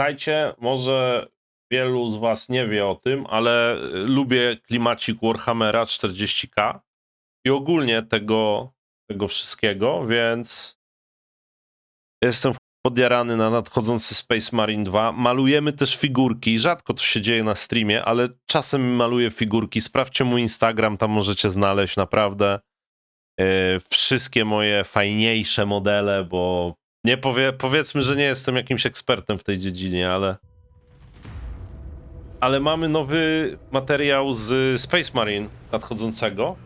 Słuchajcie, może wielu z was nie wie o tym, ale y, lubię klimacik Warhammera 40k i ogólnie tego, tego wszystkiego, więc jestem podjarany na nadchodzący Space Marine 2. Malujemy też figurki. Rzadko to się dzieje na streamie, ale czasem maluję figurki. Sprawdźcie mój Instagram, tam możecie znaleźć naprawdę yy, wszystkie moje fajniejsze modele, bo nie powie, powiedzmy, że nie jestem jakimś ekspertem w tej dziedzinie, ale. Ale mamy nowy materiał z Space Marine nadchodzącego.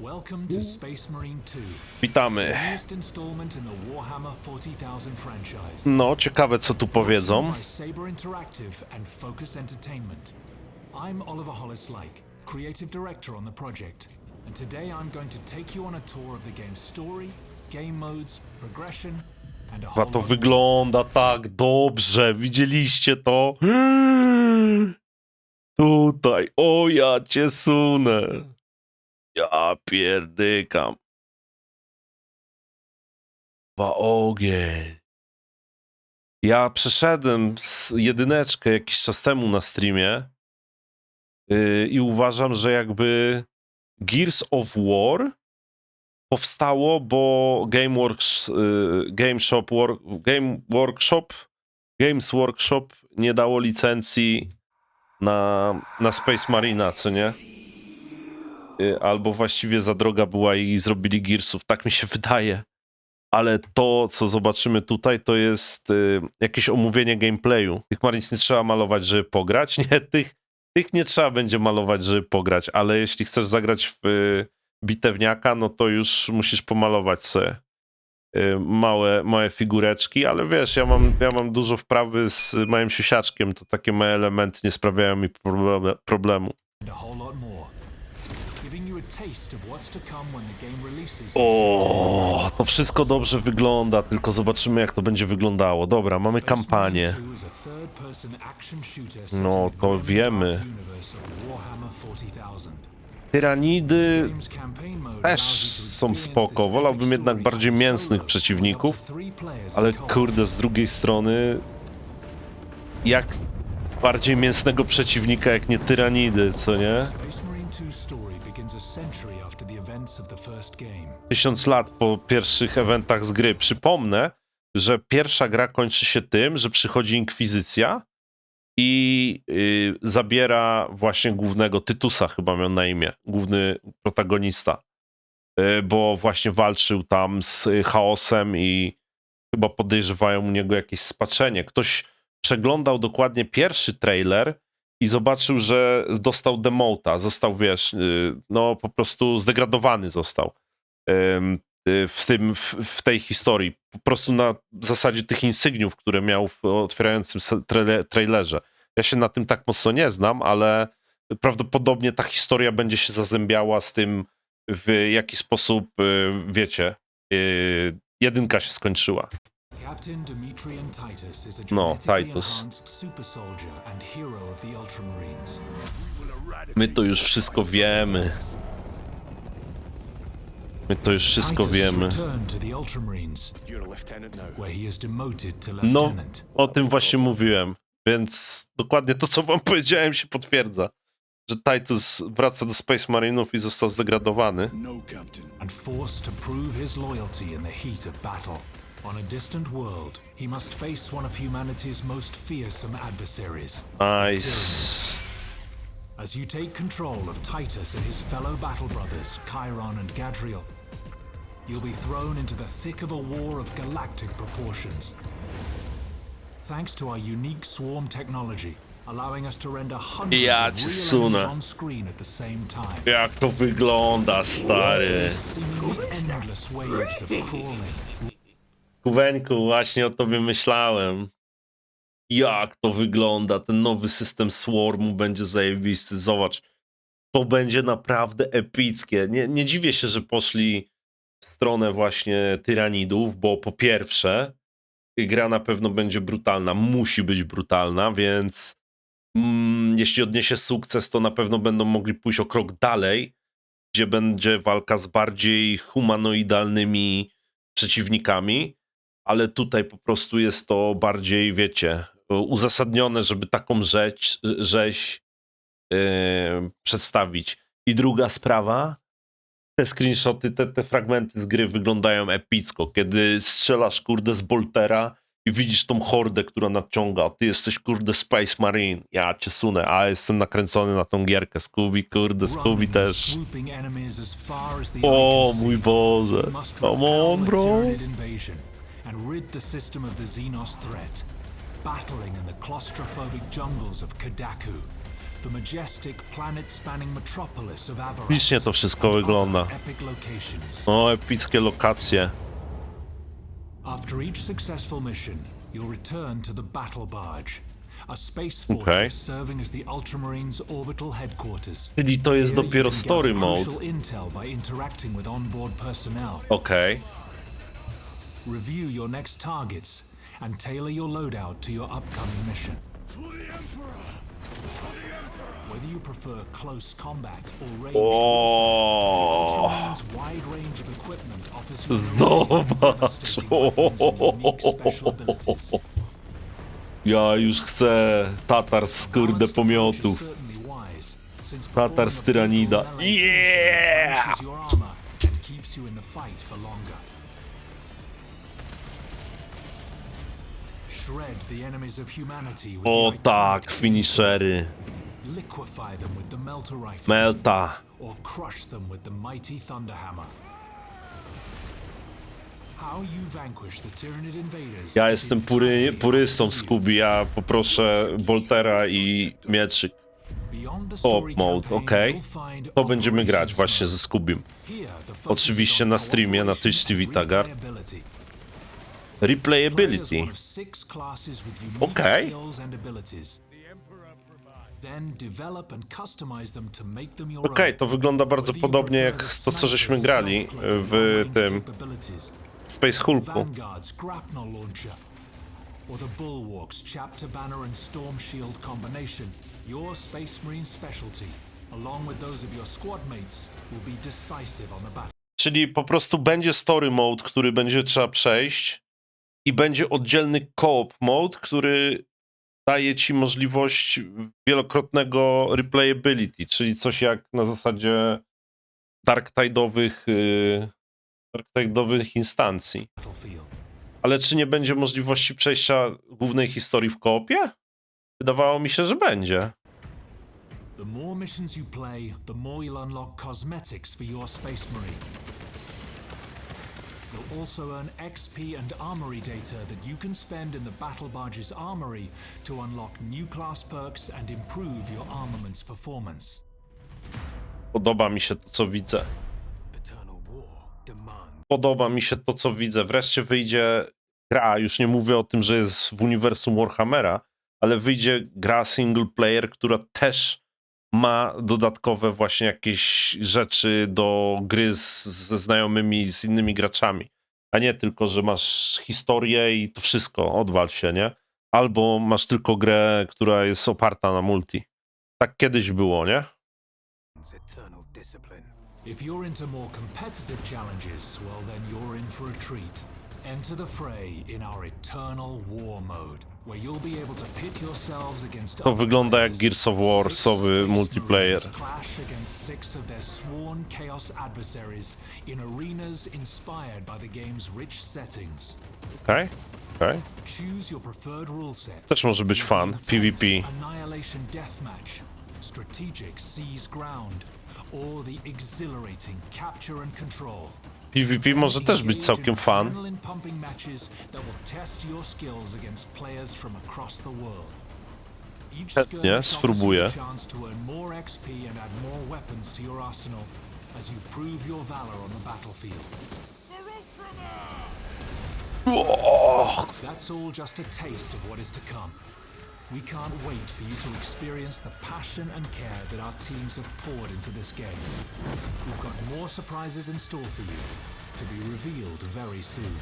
Welcome to Space Marine 2, Witamy. the newest installment in the Warhammer 40,000 franchise. No, ciekawe co tu powiedzą. By Saber Interactive and Focus Entertainment. I'm Oliver Hollis-Lake, creative director on the project, and today I'm going to take you on a tour of the game's story, game modes, progression, and a A whole to wygląda tak dobrze. Widzieliście to? Tutaj. O, ja cię sunę. Ja pierdykam. Wa ogień. Ja przeszedłem z jedyneczkę jakiś czas temu na streamie yy, i uważam, że jakby Gears of War powstało, bo Game Works, y, Game Shop, Game Workshop, Games Workshop nie dało licencji na, na Space Marina, co nie? Y, Albo właściwie za droga była i zrobili Gearsów, tak mi się wydaje. Ale to, co zobaczymy tutaj, to jest y, jakieś omówienie gameplayu. Tych Marines nie trzeba malować, żeby pograć. Nie, tych, tych nie trzeba będzie malować, żeby pograć, ale jeśli chcesz zagrać w bitewniaka, no to już musisz pomalować sobie y, małe, małe figureczki, ale wiesz, ja mam, ja mam dużo wprawy z małym siusiaczkiem, to takie małe elementy nie sprawiają mi proble- problemu. O, to wszystko dobrze wygląda, tylko zobaczymy jak to będzie wyglądało. Dobra, mamy kampanię. Marine 2 is a third-person action shooter set No, to wiemy. Dark universe of Warhammer 40,000. Tyranidy też są spoko. Wolałbym jednak bardziej mięsnych przeciwników, ale kurde, z drugiej strony jak bardziej mięsnego przeciwnika jak nie tyranidy, co nie? Space Marine 2 story begins a century after the events of the first game. Tysiąc lat po pierwszych eventach z gry. Przypomnę, że pierwsza gra kończy się tym, że przychodzi inkwizycja i yy, zabiera właśnie głównego Tytusa, chyba miał na imię, główny protagonista, yy, bo właśnie walczył tam z y, chaosem i chyba podejrzewają u niego jakieś spaczenie. Ktoś przeglądał dokładnie pierwszy trailer i zobaczył, że dostał demota, został, wiesz, no po prostu zdegradowany został y, w, tym, w, w tej historii. Po prostu na zasadzie tych insygniów, które miał w otwierającym trailerze. Ja się na tym tak mocno nie znam, ale prawdopodobnie ta historia będzie się zazębiała z tym, w jaki sposób, y, wiecie, y, jedynka się skończyła. Captain Demetrian Titus is a No, Titus. enhanced super soldier and hero of the Ultramarines. My to już wszystko wiemy. My to już wszystko wiemy. No, o tym właśnie mówiłem. Więc dokładnie to, co wam powiedziałem, się potwierdza. Że Titus wraca do Space Marinów i został zdegradowany. No, and forced to prove his loyalty in the heat of battle. On a distant world, he must face one of humanity's most fearsome adversaries. Nice. As you take control of Titus and his fellow battle brothers, Chiron and Gadriel, you'll be thrown into the thick of a war of galactic proportions. Thanks to our unique swarm technology, allowing us to render hundreds Ja of real enemies on screen at the same time. Jak to wygląda, stary. Endless waves of crawling, właśnie o tobie myślałem. Jak to wygląda? Ten nowy system Swarmu będzie zajebisty. Zobacz. To będzie naprawdę epickie. Nie, nie dziwię się, że poszli w stronę właśnie tyranidów, bo po pierwsze, gra na pewno będzie brutalna. Musi być brutalna, więc mm, jeśli odniesie sukces, to na pewno będą mogli pójść o krok dalej, gdzie będzie walka z bardziej humanoidalnymi przeciwnikami. ale tutaj po prostu jest to bardziej, wiecie, uzasadnione, żeby taką rzecz, rzeź yy, przedstawić. I druga sprawa, te screenshoty, te, te fragmenty z gry wyglądają epicko, kiedy strzelasz kurde z boltera i widzisz tą hordę, która nadciąga, ty jesteś kurde Space Marine, ja cię sunę, a jestem nakręcony na tą gierkę, Scooby, kurde, Scooby też. O mój. Boże, come on bro. And rid the system of the Xenos threat. Battling in the claustrophobic jungles of Kadaku, the majestic planet-spanning metropolis of Avaros. Licznie to wszystko wygląda. other Epic locations. O, epickie lokacje. After each successful mission, you'll return to the Battle Barge, a space fortress Okay. serving as the Ultramarines' orbital headquarters. Czyli to jest Here dopiero story mode. crucial intel by interacting with onboard personnel. Okej. Review your next targets and tailor your loadout to your upcoming mission. Whether you prefer close combat or range O. Ultramarines' wide range of equipment offers you Zobacz. devastating weapons and unique special abilities. Ja już chcę Tatar z kurde pomiotów. Tatar z Tyranida. Yeah! O tak, finishery. Liquefy them with the melter rifle Melta. or crush them with the mighty thunderhammer. How you vanquish the Tyranid invaders Ja jestem pury, purystą. Scooby, ja poproszę Boltera i mieczyk. Story mode, find To będziemy grać właśnie ze focus Oczywiście na streamie, na Twitch TV Tagar. replayability. Play Okej, own. to wygląda bardzo podobnie jak to, co żeśmy grali w tym Space Hulku. Or the Bulwark's chapter banner and storm shield combination, your Space Marine specialty, along with those of your squad mates, will be decisive on the battle. Czyli po prostu będzie story mode, który będzie trzeba przejść i będzie oddzielny co-op mode, który daje ci możliwość wielokrotnego replayability, czyli coś jak na zasadzie Dark-Tide'owych yy, instancji. Ale czy nie będzie możliwości przejścia głównej historii w koopie? Wydawało mi się, że będzie. The more missions you play, the more you'll unlock cosmetics for your Space Marine. You'll also earn XP and armory data that you can spend in the Battle Barge's armory to unlock new class perks and improve your armament's performance. Podoba mi się to, co widzę. Podoba mi się to, co widzę. Wreszcie wyjdzie gra, już nie mówię o tym, że jest w uniwersum Warhammera, ale wyjdzie gra single player, która też ma dodatkowe właśnie jakieś rzeczy do gry z, ze znajomymi, z innymi graczami. A nie tylko, że masz historię i to wszystko, odwal się, nie? Albo masz tylko grę, która jest oparta na multi. Tak kiedyś było, nie? If you're into more competitive challenges, well, then you're in for a treat. Enter the fray in our Eternal War mode, where you'll be able to pit yourselves against To wygląda jak. Gears of War, Six sowy multiplayer. Marines Clash against six of their sworn chaos adversaries in arenas inspired by the game's rich settings. Okej, okej. Choose your preferred rule set. Też może być fan, PvP. Annihilation Deathmatch, Strategic Seize Ground, or the exhilarating Capture and Control. PvP może też być całkiem fan. Chętnie, spróbuję. That's all just a taste of what is to come. We can't wait for you to experience the passion and care that our teams have poured into this game. We've got more surprises in store for you, to be revealed very soon.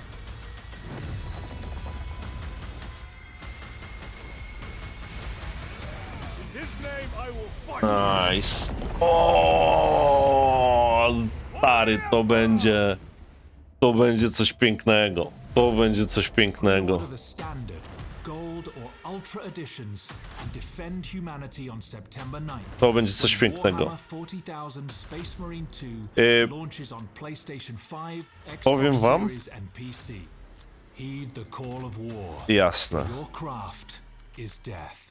Nice. O, stary, to będzie. To będzie coś pięknego. To będzie coś pięknego. Ultra editions and defend humanity on September 9th. To będzie coś pięknego. Warhammer 40,000 Space Marine 2 Y, launches on PlayStation 5, Xbox powiem wam- Series and PC. Heed the call of war. Jasne. Your craft is death.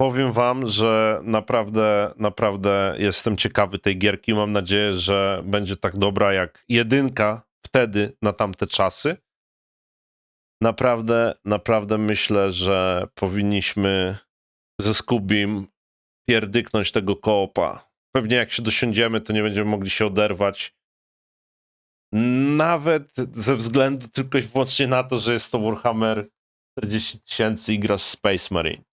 Powiem wam, że naprawdę, naprawdę jestem ciekawy tej gierki. Mam nadzieję, że będzie tak dobra jak jedynka wtedy na tamte czasy. Naprawdę, naprawdę myślę, że powinniśmy ze Skubim pierdyknąć tego koopa. Pewnie jak się dosiądziemy, to nie będziemy mogli się oderwać. Nawet ze względu tylko i wyłącznie na to, że jest to Warhammer 40 tysięcy i grasz Space Marine.